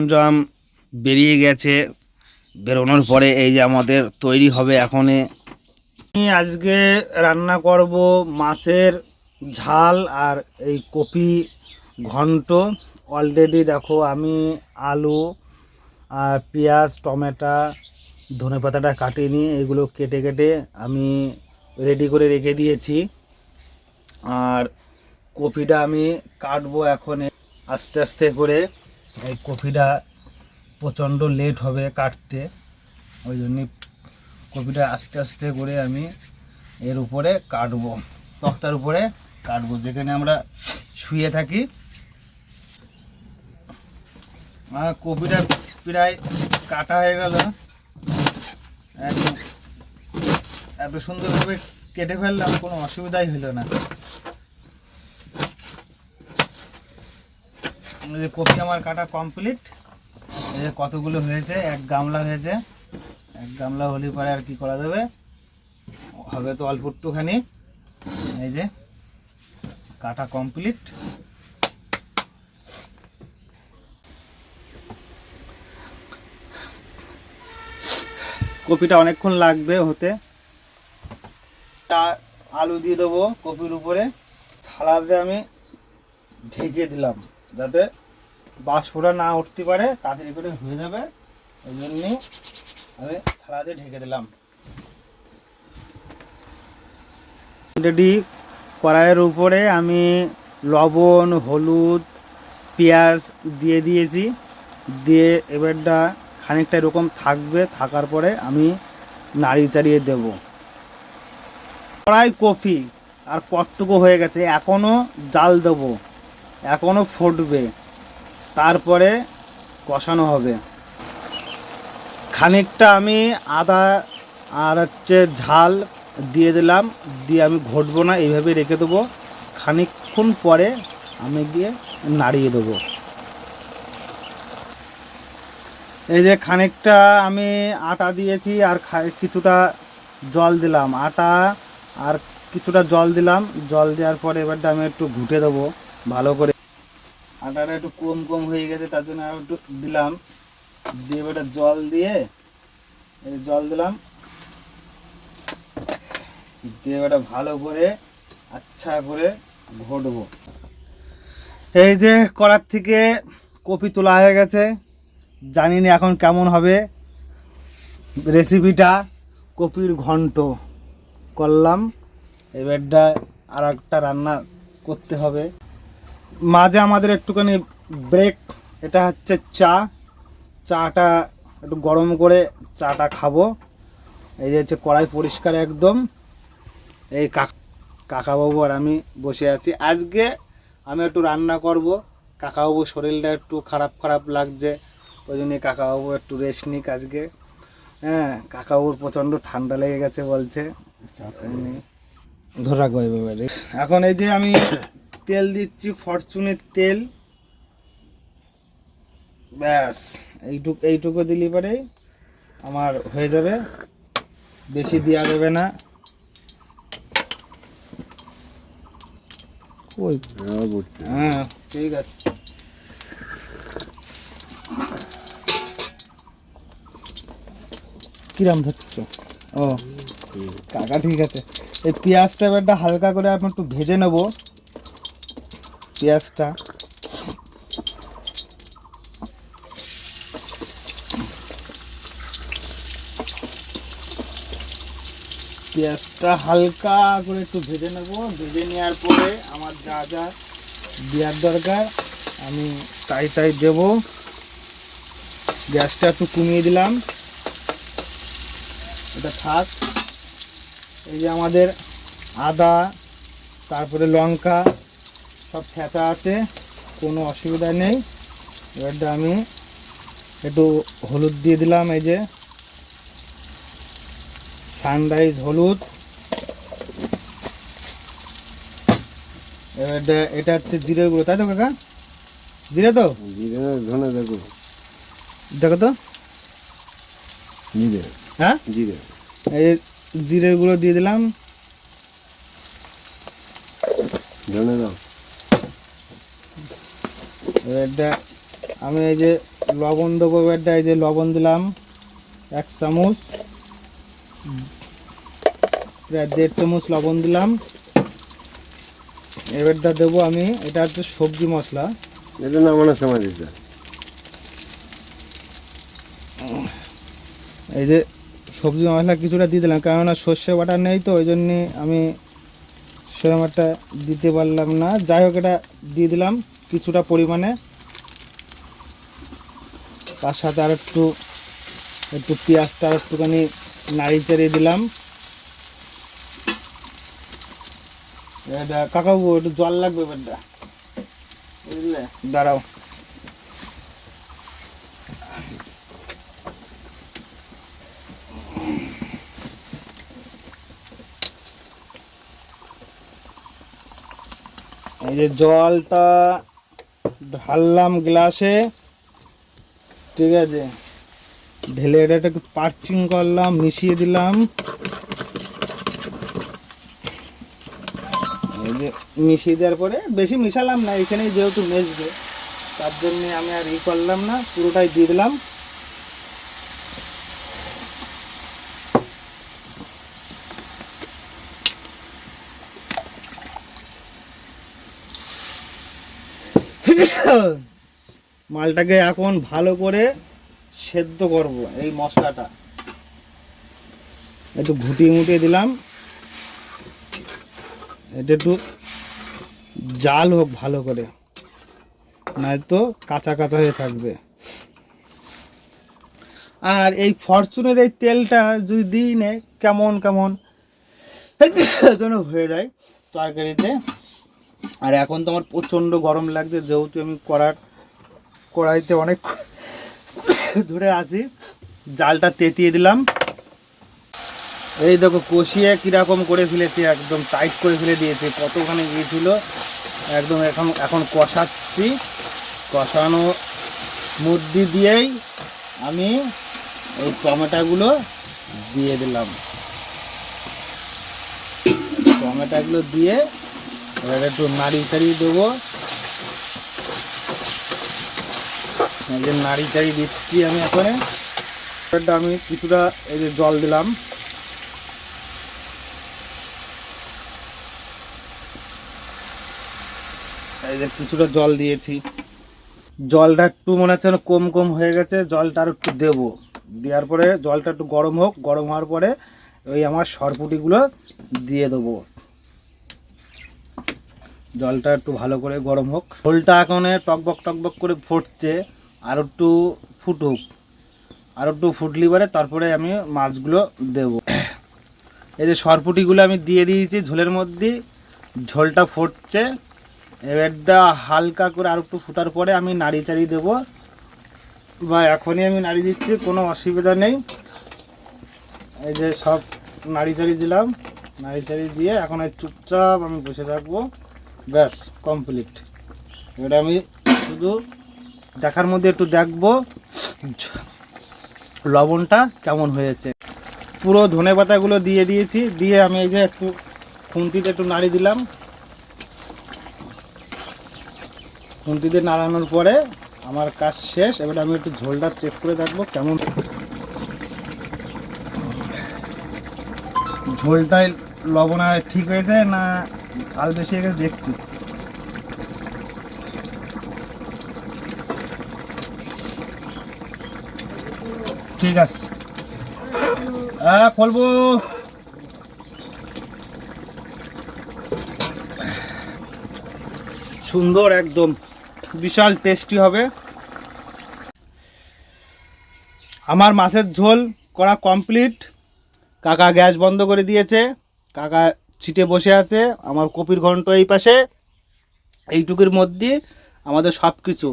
সরঞ্জাম বেরিয়ে গেছে। বেরোনোর পরে এই যে আমাদের তৈরি হবে এখনে। আমি আজকে রান্না করব মাছের ঝাল আর এই কপি ঘন্ট। অলরেডি দেখো আমি আলু আর পেঁয়াজ, টমেটো, ধনে পাতাটা কাটিয়ে এগুলো কেটে কেটে আমি রেডি করে রেখে দিয়েছি। আর কপিটা আমি কাটবো এখন আস্তে আস্তে করে। এই কপিটা প্রচণ্ড লেট হবে কাটতে। ওই জন্যই কপিটা আস্তে আস্তে করে আমি এর উপরে কাটবো, তক্তার উপরে কাটবো। যেখানে আমরা শুয়ে থাকি আর কপিটা প্রায় কাটা হয়ে গেল। এত সুন্দরভাবে কেটে ফেললাম, কোনো অসুবিধাই হলো না এই যে কপি আমার কাটা কমপ্লিট এই যে কতগুলো হয়েছে, এক গামলা হয়েছে। এক গামলা হলে পরে আর কি করা যাবে? হবে তো অল্প একটুখানি। এই যে কাটা কমপ্লিট কপিটা অনেকক্ষণ লাগবে হতে। তা আলু দিয়ে দেবো কপির উপরে। থালাতে আমি ঢেকে দিলাম। যাতে বাষ্পটা না উঠতে পারে তাড়াতাড়ি করে হয়ে যাবে। ওই জন্যই আমি থালাতে ঢেকে দিলাম। রেডি কড়াইয়ের উপরে আমি লবণ, হলুদ, পেঁয়াজ দিয়ে দিয়েছি। দিয়ে এবারটা খানিকটা এরকম থাকবে, থাকার পরে আমি নাড়ি চাড়িয়ে দেব। কড়াই কফি আর কটটুকু হয়ে গেছে এখনও জাল দেবো। এখনও ফুটবে। তারপরে কষানো হবে। খানিকটা আমি আদা আর হচ্ছে ঝাল দিয়ে দিলাম, দিয়ে আমি ঘটবো না এইভাবে রেখে দেবো। খানিকক্ষণ পরে আমি গিয়ে নাড়িয়ে দেবো। এই যে খানিকটা আমি আটা দিয়েছি আর কিছুটা জল দিলাম। আটা আর কিছুটা জল দিলাম। জল দেওয়ার পরে এবারটা আমি একটু ঘুটে দেবো। ভালো করে আটাটা একটু কম কম হয়ে গেছে, তার জন্য আর একটু দিলাম। দিয়ে এবারটা জল দিয়ে জল দিলাম। দিয়ে এবারটা ভালো করে আচ্ছা করে ঘটবো। এই যে কড়ার থেকে কপি তোলা হয়ে গেছে, জানি না এখন কেমন হবে। রেসিপিটা কপির ঘন্ট করলাম। এবারটা আর একটা রান্না করতে হবে। মাঝে আমাদের একটুখানি ব্রেক এটা হচ্ছে চা। চাটা একটু গরম করে চাটা খাব। এই যে হচ্ছে কড়াই পরিষ্কার একদম। এই কাক কাকাবাবু আর আমি বসে আছি। আজকে আমি একটু রান্না করব। কাকাবাবুর শরীরটা একটু খারাপ খারাপ লাগছে। ওই জন্য কাকাবাবু একটু রেস্ট নিক আজকে। হ্যাঁ কাকাবাবুর প্রচণ্ড ঠান্ডা লেগে গেছে বলছে। ধরে রাখব এখন এই যে আমি তেল দিচ্ছি ফরচুনের তেল। ব্যাস এইটুকু এইটুকু দিলি পরে আমার হয়ে যাবে। বেশি দেওয়া যাবে না। ওই হ্যাঁ ঠিক আছে। কিরাম ধরছ? ও কাকা ঠিক আছে। এই পেঁয়াজটা এবারটা হালকা করে আমি একটু ভেজে নেব। পেঁয়াজটা। পেঁয়াজটা হালকা করে একটু ভেজে নেব। ভেজে নেওয়ার পরে আমার যা যা দেওয়ার দরকার, আমি তাই তাই দেব। গ্যাসটা একটু কমিয়ে দিলাম। এটা থাক। এই যে আমাদের আদা, তারপরে লঙ্কা সব ছেঁচা আছে কোনো অসুবিধা নেই। এবারটা আমি একটু হলুদ দিয়ে দিলাম এই যে। সানরাইজ হলুদ। এবারটা এটা হচ্ছে জিরে গুঁড়ো তাই তো কাকা? জিরে তো? জিরে ধনে দেখো দেখো তো। জিরে। হ্যাঁ? জিরে। এই জিরে গুঁড়ো দিয়ে দিলাম। ধনে দাও। এবারটা আমি এই যে লবণ দেবো এবারটা এই যে লবণ দিলাম এক চামচ। প্রায় দেড় চামচ লবণ দিলাম। এবারটা দেবো আমি এটা হচ্ছে সবজি মশলা। এটা নামানোর সময় দিতে। এই যে সবজি মশলা কিছুটা দিয়ে দিলাম কেননা সর্ষে বাটা নেই তো ওই জন্যে আমি সেরকম একটা দিতে পারলাম না। যাই হোক এটা দিয়ে দিলাম। কিছুটা পরিমাণে। তার সাথে আর একটু একটু পেঁয়াজটা আর একটুখানি নাড়ি চাড়িয়ে দিলাম। এটা কাকাবু একটু জল লাগবে এবারটা বুঝলে? দাঁড়াও। এই যে জলটা ঢাললাম গ্লাসে, ঠিক আছে? ঢেলে এটা একটু পার্চিং করলাম, মিশিয়ে দিলাম। মিশিয়ে দেওয়ার পরে বেশি মিশালাম না এখানে যেহেতু মেশবে, তার জন্য আমি আর ই করলাম না, পুরোটাই দিয়ে দিলাম। মালটাকে এখন ভালো করে সেদ্ধ করব, এই মশলাটা। একটু ঘুটিয়ে মুটিয়ে দিলাম। এটা একটু জাল হোক ভালো করে নয়তো কাঁচা কাঁচা হয়ে থাকবে। আর এই ফরচুনের এই তেলটা যদি দিই নে, কেমন কেমন হয়ে যায় তরকারিতে। আর এখন তো আমার প্রচণ্ড গরম লাগছে, যেহেতু আমি করার কড়াইতে অনেক ধরে আসি জালটা তেতিয়ে দিলাম। এই দেখো, কষিয়ে কীরকম করে ফেলেছি, একদম টাইট করে ফেলে দিয়েছে। কতখানি গিয়েছিল একদম এখন এখন কষাচ্ছি। কষানো মধ্যে দিয়েই আমি এই টমেটোগুলো দিয়ে দিলাম। টমেটোগুলো দিয়ে এবার একটু নাড়ি চাড়িয়ে দেবো। এই যে নাড়ি চাড়ি দিচ্ছি আমি এখানে। আমি কিছুটা এই যে জল দিলাম। এই যে কিছুটা জল দিয়েছি। জলটা একটু মনে হচ্ছে কম কম হয়ে গেছে, জলটা আর একটু দেবো। দেওয়ার পরে জলটা একটু গরম হোক, গরম হওয়ার পরে ওই আমার সরপুটিগুলো দিয়ে দেবো। জলটা একটু ভালো করে গরম হোক। ঝোলটা এখন টকবক টকবক করে ফুটছে, আর একটু ফুটুক। আর একটু ফুটলি পরে তারপরে আমি মাছগুলো দেব। এই যে সরপুটিগুলো আমি দিয়ে দিয়েছি ঝোলের মধ্যে, ঝোলটা ফুটছে। এবারটা হালকা করে আর একটু ফুটার পরে আমি নাড়ি চাড়ি দেবো। বা এখনই আমি নাড়ি দিচ্ছি, কোনো অসুবিধা নেই। এই যে সব নাড়ি চাড়ি দিলাম। নাড়ি চাড়ি দিয়ে এখন চুপচাপ আমি বসে থাকব। ব্যাস কমপ্লিট এবারে আমি শুধু দেখার মধ্যে একটু দেখব লবণটা কেমন হয়েছে। পুরো ধনে পাতাগুলো দিয়ে দিয়েছি, দিয়ে আমি এই যে একটু খুন্তিতে একটু নাড়ি দিলাম। খুন্তিতে নাড়ানোর পরে আমার কাজ শেষ, এবার আমি একটু ঝোলটা চেক করে দেখব কেমন। ঝোলটাই লবণ ঠিক হয়েছে না ঝাল বেশি গেছে দেখছি। ঠিক আছে। হ্যাঁ বলব সুন্দর একদম। বিশাল টেস্টি হবে। আমার মাছের ঝোল করা কমপ্লিট কাকা গ্যাস বন্ধ করে দিয়েছে। কাকা ছিটে বসে আছে, আমার কপির ঘন্ট এই পাশে, এইটুকুর মধ্যে আমাদের সব কিছু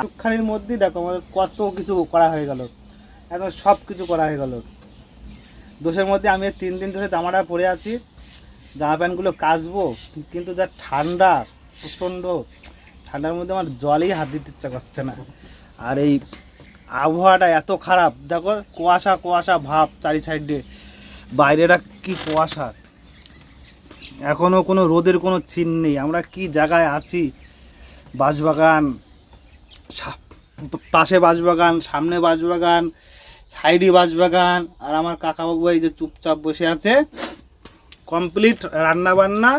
আটখানির মধ্যে দেখো আমাদের কত কিছু করা হয়ে গেল। এখন সব কিছু করা হয়ে গেল। দোষের মধ্যে আমি তিন দিন ধরে জামাটা পরে আছি। জামা প্যান্টগুলো কাচবো, কিন্তু যা ঠান্ডা, প্রচণ্ড, ঠান্ডার মধ্যে আমার জলেই হাত দিতে ইচ্ছা করছে না। আর এই আবহাওয়াটা এত খারাপ, দেখো কুয়াশা কুয়াশা ভাব চারি সাইডে। বাইরেটা কি কুয়াশা। এখনও কোনো রোদের কোনো চিন নেই। আমরা কি জায়গায় আছি? বাঁশবাগান পাশে বাঁশবাগান, সামনে বাঁশবাগান, সাইডে বাঁশবাগান। আর আমার কাকাবাবু এই যে চুপচাপ বসে আছে। কমপ্লিট রান্না বান্না